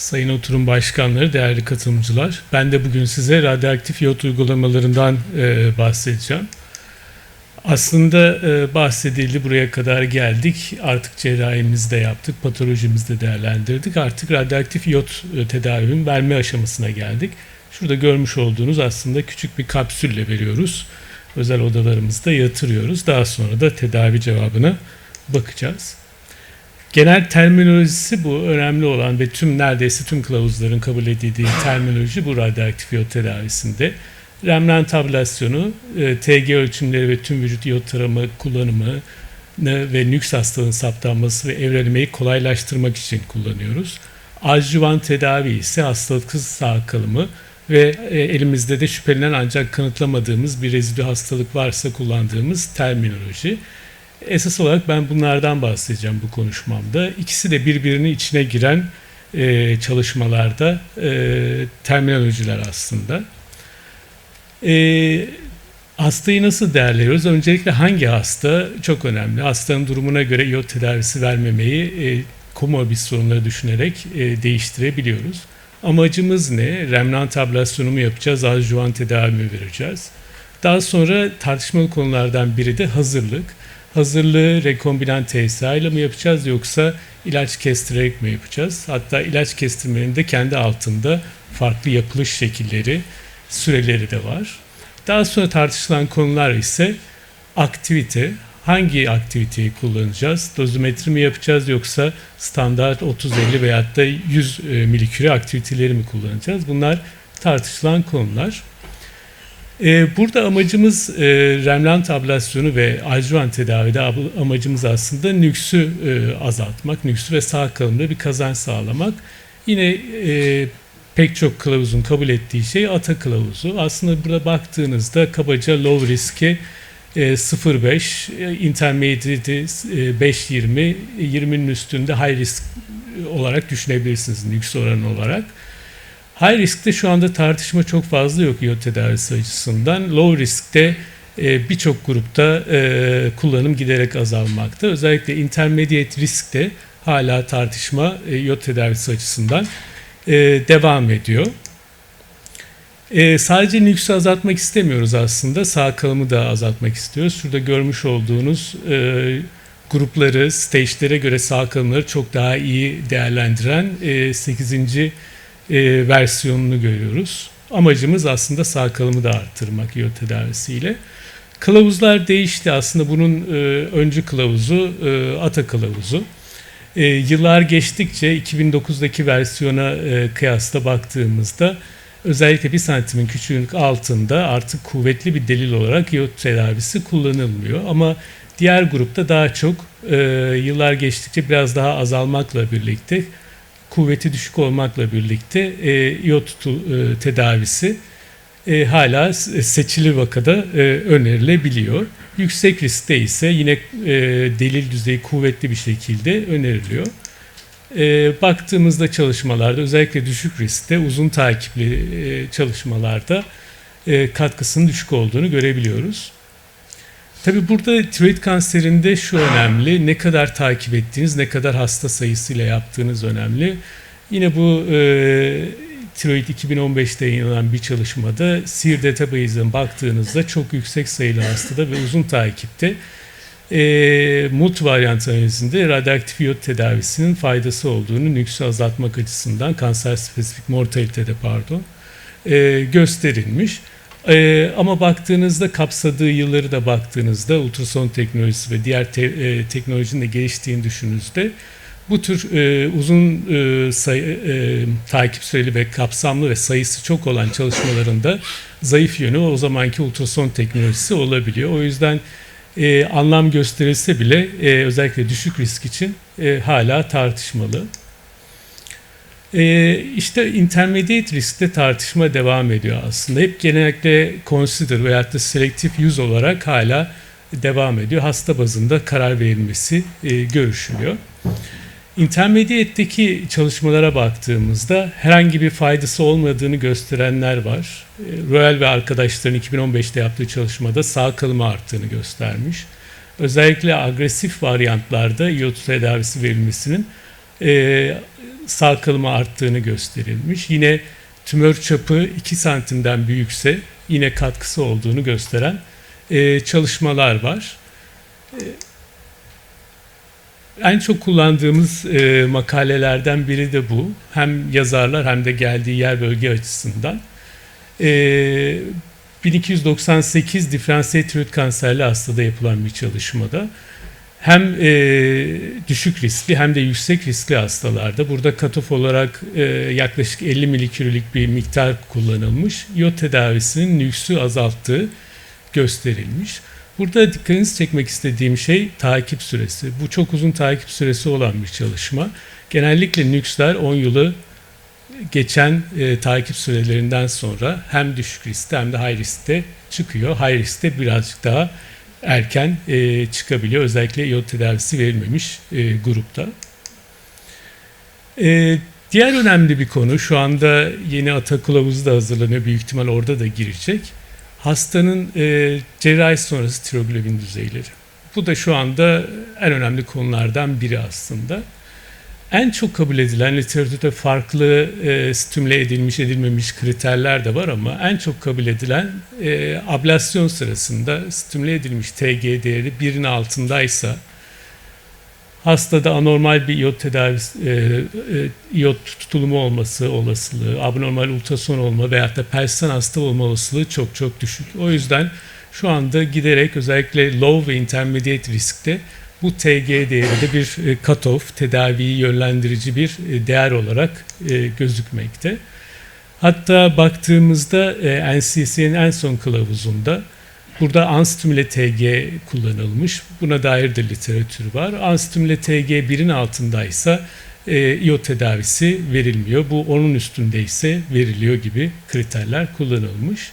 Sayın Oturum Başkanları, değerli katılımcılar. Ben de bugün size radyoaktif iot uygulamalarından e, bahsedeceğim. Aslında e, bahsedildi, buraya kadar geldik. Artık cerrahimizi de yaptık, patolojimizi de değerlendirdik. Artık radyoaktif iot e, tedavinin verme aşamasına geldik. Şurada görmüş olduğunuz aslında küçük bir kapsülle veriyoruz. Özel odalarımızda yatırıyoruz. Daha sonra da tedavi cevabına bakacağız. Genel terminolojisi bu önemli olan ve tüm neredeyse tüm kılavuzların kabul edildiği terminoloji bu radyoaktif iot tedavisinde. Remnant ablasyonu, e, TG ölçümleri ve tüm vücut iot tarama kullanımı ve nüks hastalığın saptanması ve evrelemeyi kolaylaştırmak için kullanıyoruz. Adjuvan tedavi ise hastalıksız sağ kalımı ve e, elimizde de şüphelenen ancak kanıtlamadığımız bir rezidü hastalık varsa kullandığımız terminoloji. Esas olarak ben bunlardan bahsedeceğim bu konuşmamda. İkisi de birbirinin içine giren e, çalışmalarda e, terminolojiler aslında. E, hastayı nasıl değerliyoruz? Öncelikle hangi hasta çok önemli. Hastanın durumuna göre iot tedavisi vermemeyi e, komorbid sorunları düşünerek e, değiştirebiliyoruz. Amacımız ne? Remnant ablasyonu mu yapacağız, adjuvan tedavi mi vereceğiz? Daha sonra tartışmalı konulardan biri de hazırlık. Hazırlığı rekombinant TSA ile mi yapacağız yoksa ilaç kestirerek mi yapacağız? Hatta ilaç kestirmenin de kendi altında farklı yapılış şekilleri, süreleri de var. Daha sonra tartışılan konular ise aktivite. Hangi aktiviteyi kullanacağız? Dozimetri mi yapacağız yoksa standart 30-50 veyahut da 100 e, miliküre aktiviteleri mi kullanacağız? Bunlar tartışılan konular. E, burada amacımız e, remlant ablasyonu ve adjuvan tedavide amacımız aslında nüksü azaltmak, nüksü ve sağ kalımda bir kazanç sağlamak. Yine pek çok kılavuzun kabul ettiği şey ATA kılavuzu. Aslında burada baktığınızda kabaca low risk'e 0.5, e, intermediate 5.20, 20'nin üstünde high risk olarak düşünebilirsiniz nüks oranı olarak. High riskte şu anda tartışma çok fazla yok iot tedavisi açısından. Low riskte e, birçok grupta e, kullanım giderek azalmakta. Özellikle intermediate riskte hala tartışma iot tedavisi açısından devam ediyor. E, sadece nüksü azaltmak istemiyoruz aslında. Sağ kalımı da azaltmak istiyoruz. Şurada görmüş olduğunuz e, grupları, stage'lere göre sağ kalımları çok daha iyi değerlendiren e, 8. E, versiyonunu görüyoruz. Amacımız aslında sağ kalımı da arttırmak iot tedavisiyle. Kılavuzlar değişti. Aslında bunun e, öncü kılavuzu e, ATA kılavuzu. E, yıllar geçtikçe 2009'daki versiyona e, kıyasla baktığımızda özellikle bir santimin küçüğünlük altında artık kuvvetli bir delil olarak iot tedavisi kullanılmıyor. Ama diğer grupta daha çok e, yıllar geçtikçe biraz daha azalmakla birlikte kuvveti düşük olmakla birlikte e, iot e, tedavisi e, hala seçili vakada e, önerilebiliyor. Yüksek riskte ise yine e, delil düzeyi kuvvetli bir şekilde öneriliyor. E, baktığımızda çalışmalarda özellikle düşük riskte uzun takipli e, çalışmalarda e, katkısının düşük olduğunu görebiliyoruz. Tabi burada tiroid kanserinde şu önemli, ne kadar takip ettiğiniz, ne kadar hasta sayısıyla yaptığınız önemli. Yine bu e, tiroid 2015'te yayınlanan bir çalışmada SEER database'den baktığınızda çok yüksek sayılı hastada ve uzun takipte e, mut varyant analizinde radyoaktif iot tedavisinin faydası olduğunu nüksü azaltmak açısından kanser spesifik mortalitede pardon e, gösterilmiş. E, ama baktığınızda kapsadığı yılları da baktığınızda ultrason teknolojisi ve diğer te, e, teknolojinin de geliştiğini düşündüğünüzde bu tür e, uzun e, sayı, e, takip süreli ve kapsamlı ve sayısı çok olan çalışmalarında zayıf yönü o zamanki ultrason teknolojisi olabiliyor. O yüzden e, anlam gösterilse bile e, özellikle düşük risk için e, hala tartışmalı. E, işte intermediate riskte tartışma devam ediyor aslında. Hep genellikle consider veya da selective use olarak hala devam ediyor. Hasta bazında karar verilmesi e, görüşülüyor. Intermediate'deki çalışmalara baktığımızda herhangi bir faydası olmadığını gösterenler var. E, Royal ve arkadaşların 2015'te yaptığı çalışmada sağ kalımı arttığını göstermiş. Özellikle agresif varyantlarda iot tedavisi verilmesinin e, sağ kılma arttığını gösterilmiş. Yine tümör çapı 2 santimden büyükse yine katkısı olduğunu gösteren e, çalışmalar var. E, en çok kullandığımız e, makalelerden biri de bu. Hem yazarlar hem de geldiği yer bölge açısından. E, 1298 diferansiyel tiroid kanserli hastada yapılan bir çalışmada hem e, düşük riskli hem de yüksek riskli hastalarda burada katof olarak e, yaklaşık 50 milikürülük bir miktar kullanılmış. Yod tedavisinin nüksü azalttığı gösterilmiş. Burada dikkatinizi çekmek istediğim şey takip süresi. Bu çok uzun takip süresi olan bir çalışma. Genellikle nüksler 10 yılı geçen e, takip sürelerinden sonra hem düşük riskte hem de high riskte çıkıyor. High riskte birazcık daha erken e, çıkabiliyor. Özellikle iyon tedavisi verilmemiş e, grupta. E, diğer önemli bir konu şu anda yeni ata kılavuzu da hazırlanıyor. Büyük ihtimal orada da girecek. Hastanın e, cerrahi sonrası tiroglobin düzeyleri. Bu da şu anda en önemli konulardan biri aslında. En çok kabul edilen literatürde farklı e, stimüle edilmiş edilmemiş kriterler de var ama en çok kabul edilen e, ablasyon sırasında stimüle edilmiş TG değeri birin altındaysa hastada anormal bir iot tedavisi, e, e, iot tutulumu olması olasılığı, abnormal ultrason olma veyahut da persistan hasta olma olasılığı çok çok düşük. O yüzden şu anda giderek özellikle low ve intermediate riskte bu TG değeri de bir e, cutoff, tedaviyi yönlendirici bir e, değer olarak e, gözükmekte. Hatta baktığımızda NCC'nin en son kılavuzunda burada unstimüle TG kullanılmış. Buna dair de literatür var. Unstimüle TG birin altındaysa iot tedavisi verilmiyor. Bu onun üstündeyse veriliyor gibi kriterler kullanılmış.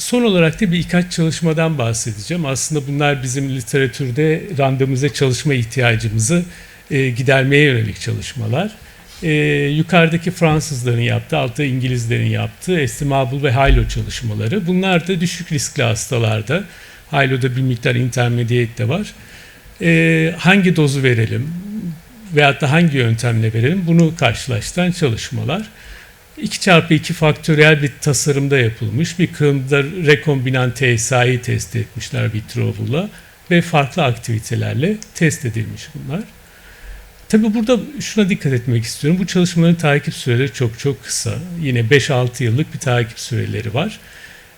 Son olarak da birkaç çalışmadan bahsedeceğim. Aslında bunlar bizim literatürde randomize çalışma ihtiyacımızı e, gidermeye yönelik çalışmalar. E, yukarıdaki Fransızların yaptığı, altta İngilizlerin yaptığı Estimable ve Hilo çalışmaları. Bunlar da düşük riskli hastalarda. Hilo'da bir miktar intermediate de var. E, hangi dozu verelim veyahut da hangi yöntemle verelim bunu karşılaştıran çalışmalar. 2 çarpı 2 faktöriyel bir tasarımda yapılmış. Bir kılımda rekombinant TSA'yı test etmişler vitrovula ve farklı aktivitelerle test edilmiş bunlar. Tabi burada şuna dikkat etmek istiyorum. Bu çalışmaların takip süreleri çok çok kısa. Yine 5-6 yıllık bir takip süreleri var.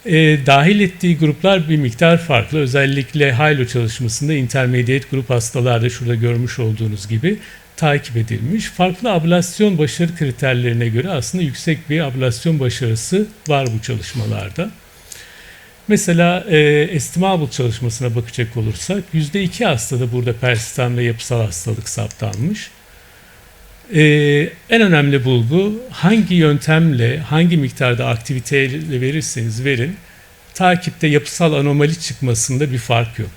E, dahil ettiği gruplar bir miktar farklı. Özellikle Hilo çalışmasında intermediate grup hastalarda şurada görmüş olduğunuz gibi takip edilmiş. Farklı ablasyon başarı kriterlerine göre aslında yüksek bir ablasyon başarısı var bu çalışmalarda. Mesela e, estimable çalışmasına bakacak olursak %2 hastada burada persistan ve yapısal hastalık saptanmış. E, en önemli bulgu hangi yöntemle, hangi miktarda aktiviteyle verirseniz verin, takipte yapısal anomali çıkmasında bir fark yok.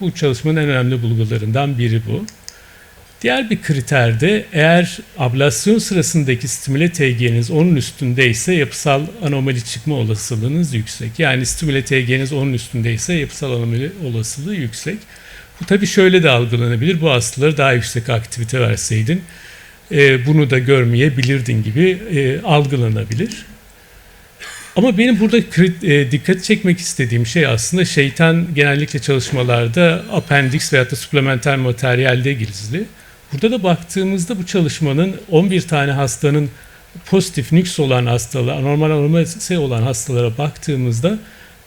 Bu çalışmanın en önemli bulgularından biri bu. Diğer bir kriter de eğer ablasyon sırasındaki stimüle TG'niz onun üstündeyse yapısal anomali çıkma olasılığınız yüksek. Yani stimüle TG'niz onun üstündeyse yapısal anomali olasılığı yüksek. Bu tabii şöyle de algılanabilir. Bu hastalara daha yüksek aktivite verseydin e, bunu da görmeyebilirdin gibi e, algılanabilir. Ama benim burada e, dikkat çekmek istediğim şey aslında şeytan genellikle çalışmalarda appendix veya da suplementer materyalde gizli. Burada da baktığımızda bu çalışmanın 11 tane hastanın pozitif nüks olan hastalara, anormal anomali olan hastalara baktığımızda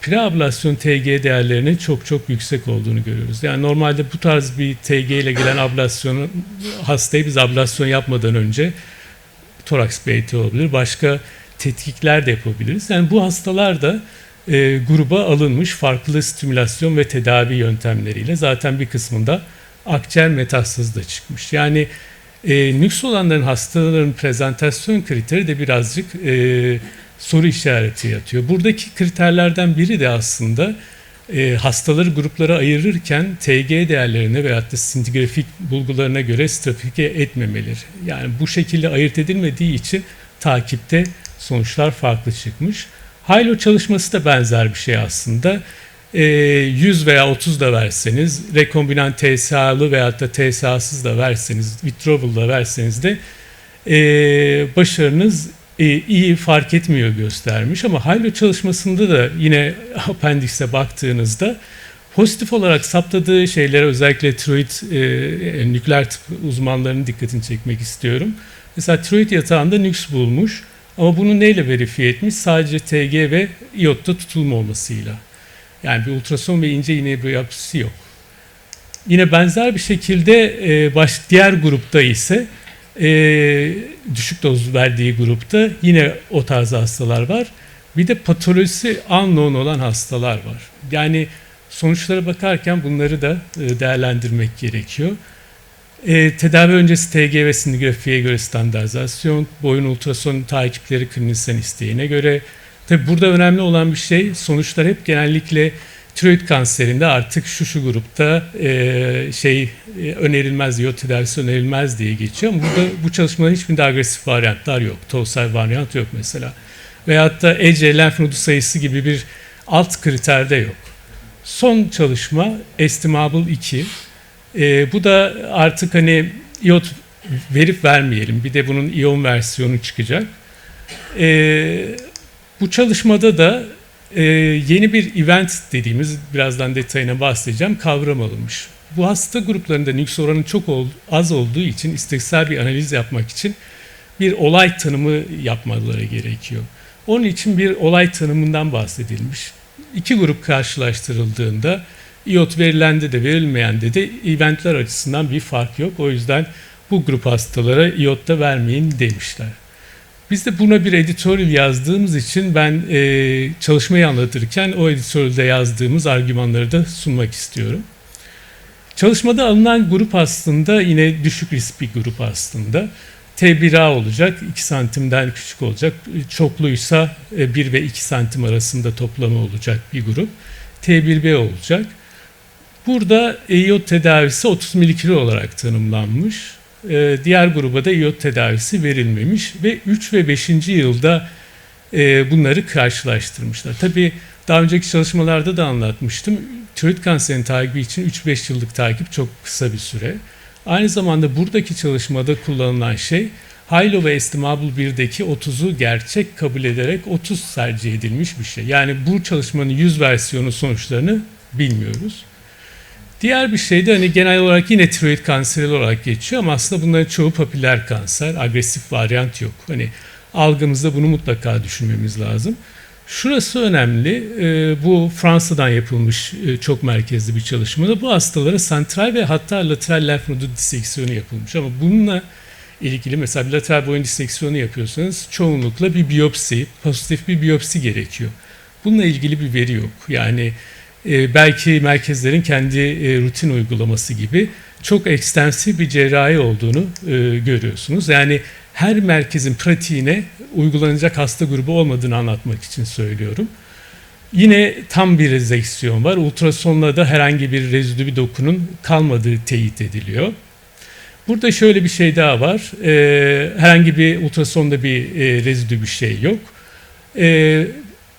preablasyon TG değerlerinin çok çok yüksek olduğunu görüyoruz. Yani normalde bu tarz bir TG ile gelen ablasyonu hastayı biz ablasyon yapmadan önce toraks BT olabilir. Başka tetkikler de yapabiliriz. Yani bu hastalar da e, gruba alınmış farklı stimülasyon ve tedavi yöntemleriyle zaten bir kısmında akciğer metastazı da çıkmış. Yani e, nüks olanların hastaların prezentasyon kriteri de birazcık e, soru işareti yatıyor. Buradaki kriterlerden biri de aslında e, hastaları gruplara ayırırken TG değerlerine veyahut da sintigrafik bulgularına göre strafike etmemeleri. Yani bu şekilde ayırt edilmediği için takipte sonuçlar farklı çıkmış. Haylo çalışması da benzer bir şey aslında. E, 100 veya 30 da verseniz, rekombinant TSA'lı veya da TSA'sız da verseniz, withdrawal da verseniz de e, başarınız e, iyi fark etmiyor göstermiş. Ama Haylo çalışmasında da yine Appendix'e baktığınızda pozitif olarak saptadığı şeylere özellikle tiroid e, nükleer tıp uzmanlarının dikkatini çekmek istiyorum. Mesela tiroid yatağında nüks bulmuş ama bunu neyle verifiye etmiş? Sadece TG ve iyotta tutulma olmasıyla. Yani bir ultrason ve ince iğne biyopsisi yok. Yine benzer bir şekilde e, baş, diğer grupta ise e, düşük doz verdiği grupta yine o tarz hastalar var. Bir de patolojisi unknown olan hastalar var. Yani sonuçlara bakarken bunları da e, değerlendirmek gerekiyor. E, tedavi öncesi TG ve sinografiye göre standartizasyon, boyun ultrason takipleri klinisyen isteğine göre. Tabi burada önemli olan bir şey sonuçlar hep genellikle tiroid kanserinde artık şu şu grupta e, şey e, önerilmez, iot tedavisi önerilmez diye geçiyor. Ama burada bu çalışmaların hiçbirinde agresif varyantlar yok. Tosal varyant yok mesela. Veyahut da EC lenf nodu sayısı gibi bir alt kriterde yok. Son çalışma Estimable 2. E, bu da artık hani iot verip vermeyelim. Bir de bunun iyon versiyonu çıkacak. E, bu çalışmada da e, yeni bir event dediğimiz, birazdan detayına bahsedeceğim, kavram alınmış. Bu hasta gruplarında nüks oranı çok ol, az olduğu için istatistiksel bir analiz yapmak için bir olay tanımı yapmaları gerekiyor. Onun için bir olay tanımından bahsedilmiş. İki grup karşılaştırıldığında iot verilende de verilmeyende de eventler açısından bir fark yok. O yüzden bu grup hastalara iot da vermeyin demişler. Biz de buna bir editorial yazdığımız için ben e, çalışmayı anlatırken o editorialde yazdığımız argümanları da sunmak istiyorum. Çalışmada alınan grup aslında yine düşük risk bir grup aslında. T1A olacak, 2 santimden küçük olacak. Çokluysa 1 e, ve 2 santim arasında toplamı olacak bir grup. T1B olacak. Burada iot tedavisi 30 milikilo olarak tanımlanmış. Ee, diğer gruba da iot tedavisi verilmemiş ve 3 ve 5. yılda e, bunları karşılaştırmışlar. Tabii daha önceki çalışmalarda da anlatmıştım. Tiroid kanserinin takibi için 3-5 yıllık takip çok kısa bir süre. Aynı zamanda buradaki çalışmada kullanılan şey Hilo ve Estimable 1'deki 30'u gerçek kabul ederek 30 tercih edilmiş bir şey. Yani bu çalışmanın 100 versiyonu sonuçlarını bilmiyoruz. Diğer bir şey de hani genel olarak yine tiroid kanseri olarak geçiyor ama aslında bunların çoğu papiller kanser. Agresif varyant yok. Hani algımızda bunu mutlaka düşünmemiz lazım. Şurası önemli. E, bu Fransa'dan yapılmış e, çok merkezli bir çalışmada. Bu hastalara santral ve hatta lateral lenf nodu diseksiyonu yapılmış. Ama bununla ilgili mesela bir lateral boyun diseksiyonu yapıyorsanız çoğunlukla bir biyopsi, pozitif bir biyopsi gerekiyor. Bununla ilgili bir veri yok. Yani e, belki merkezlerin kendi e, rutin uygulaması gibi çok ekstensif bir cerrahi olduğunu e, görüyorsunuz. Yani her merkezin pratiğine uygulanacak hasta grubu olmadığını anlatmak için söylüyorum. Yine tam bir rezeksiyon var. Ultrasonla da herhangi bir rezidü bir dokunun kalmadığı teyit ediliyor. Burada şöyle bir şey daha var. Ee, herhangi bir ultrasonda bir e, rezidü bir şey yok. Ee,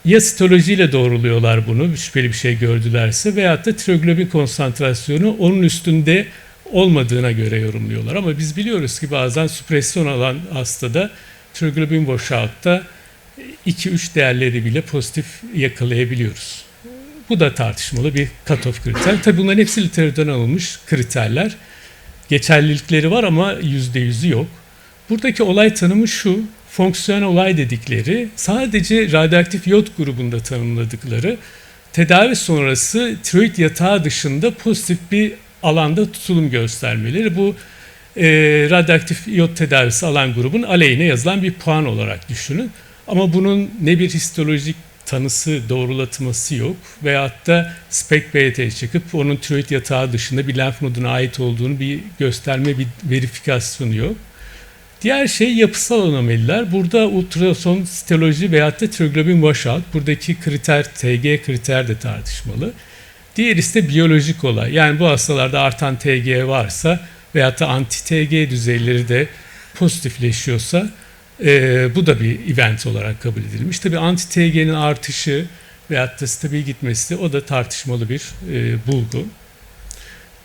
ya sitolojiyle doğruluyorlar bunu şüpheli bir şey gördülerse veyahut da tiroglobin konsantrasyonu onun üstünde olmadığına göre yorumluyorlar. Ama biz biliyoruz ki bazen süpresyon alan hastada tiroglobin boşaltta 2-3 değerleri bile pozitif yakalayabiliyoruz. Bu da tartışmalı bir cutoff kriter. Tabi bunların hepsi literatürden alınmış kriterler. Geçerlilikleri var ama %100'ü yok. Buradaki olay tanımı şu, fonksiyonel olay dedikleri sadece radyoaktif iot grubunda tanımladıkları tedavi sonrası tiroid yatağı dışında pozitif bir alanda tutulum göstermeleri bu e, radyoaktif iot tedavisi alan grubun aleyhine yazılan bir puan olarak düşünün. Ama bunun ne bir histolojik tanısı, doğrulatması yok. Veyahut da spek BT çıkıp onun tiroid yatağı dışında bir lenf noduna ait olduğunu bir gösterme, bir verifikasyonu yok. Diğer şey yapısal anomaliler. Burada ultrason sitoloji veyahut da tiroglobin washout. Buradaki kriter TG kriter de tartışmalı. Diğer ise biyolojik olay. Yani bu hastalarda artan TG varsa veyahut da anti-TG düzeyleri de pozitifleşiyorsa e, bu da bir event olarak kabul edilmiş. Tabii anti-TG'nin artışı veyahut da stabil gitmesi o da tartışmalı bir e, bulgu.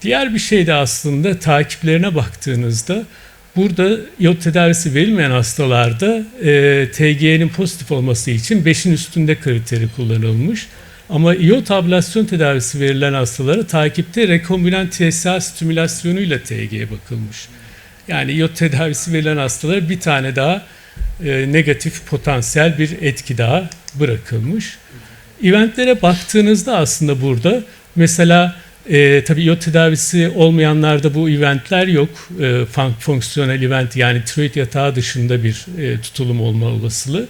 Diğer bir şey de aslında takiplerine baktığınızda burada iot tedavisi verilmeyen hastalarda e, TG'nin pozitif olması için 5'in üstünde kriteri kullanılmış. Ama iot ablasyon tedavisi verilen hastalara takipte rekombinant TSA stimülasyonuyla TG'ye bakılmış. Yani iot tedavisi verilen hastalara bir tane daha e, negatif potansiyel bir etki daha bırakılmış. Eventlere baktığınızda aslında burada mesela e, tabii iot tedavisi olmayanlarda bu eventler yok. E, fonksiyonel event yani tiroid yatağı dışında bir e, tutulum olma olasılığı.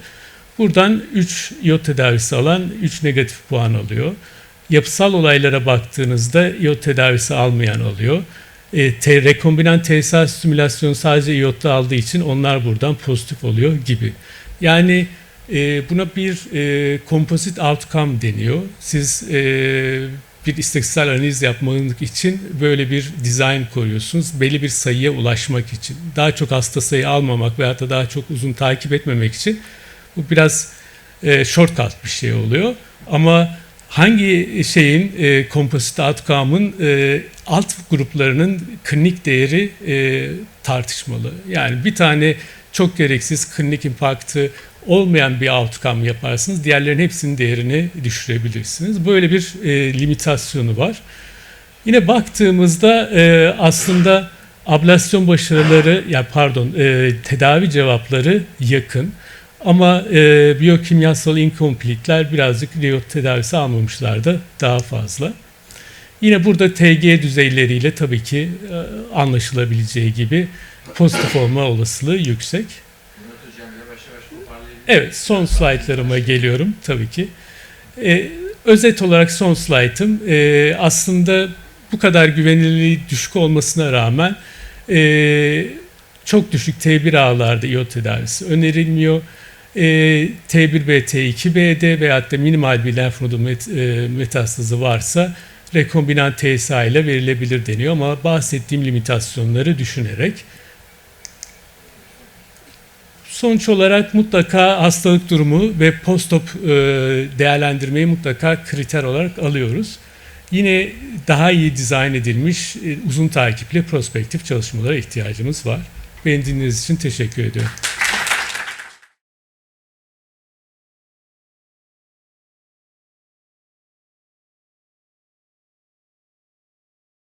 Buradan 3 iot tedavisi alan 3 negatif puan alıyor. Yapısal olaylara baktığınızda iot tedavisi almayan alıyor. E, te, rekombinant TSA stimülasyonu sadece iotla aldığı için onlar buradan pozitif oluyor gibi. Yani e, buna bir e, composite outcome deniyor. Siz e, bir istatistiksel analiz yapmak için böyle bir dizayn koyuyorsunuz. Belli bir sayıya ulaşmak için. Daha çok hasta sayı almamak veyahut da daha çok uzun takip etmemek için bu biraz e, shortcut bir şey oluyor. Ama hangi şeyin e, composite outcome'ın e, alt gruplarının klinik değeri e, tartışmalı. Yani bir tane çok gereksiz klinik impact'ı olmayan bir outcome yaparsınız. Diğerlerin hepsinin değerini düşürebilirsiniz. Böyle bir e, limitasyonu var. Yine baktığımızda e, aslında ablasyon başarıları, ya pardon, e, tedavi cevapları yakın. Ama e, biyokimyasal incomplete'ler birazcık iot tedavisi almamışlar da daha fazla. Yine burada TG düzeyleriyle tabii ki e, anlaşılabileceği gibi pozitif olma olasılığı yüksek. Evet, son slaytlarıma geliyorum tabii ki. Ee, özet olarak son slaytım. Ee, aslında bu kadar güvenilirliği düşük olmasına rağmen e, çok düşük T1 ağlarda iot tedavisi önerilmiyor. E, T1B, T2B'de veyahut da minimal bir lenf nodu met, e, metastazı varsa rekombinant TSA ile verilebilir deniyor ama bahsettiğim limitasyonları düşünerek Sonuç olarak mutlaka hastalık durumu ve postop e, değerlendirmeyi mutlaka kriter olarak alıyoruz. Yine daha iyi dizayn edilmiş e, uzun takipli prospektif çalışmalara ihtiyacımız var. Beni dinlediğiniz için teşekkür ediyorum.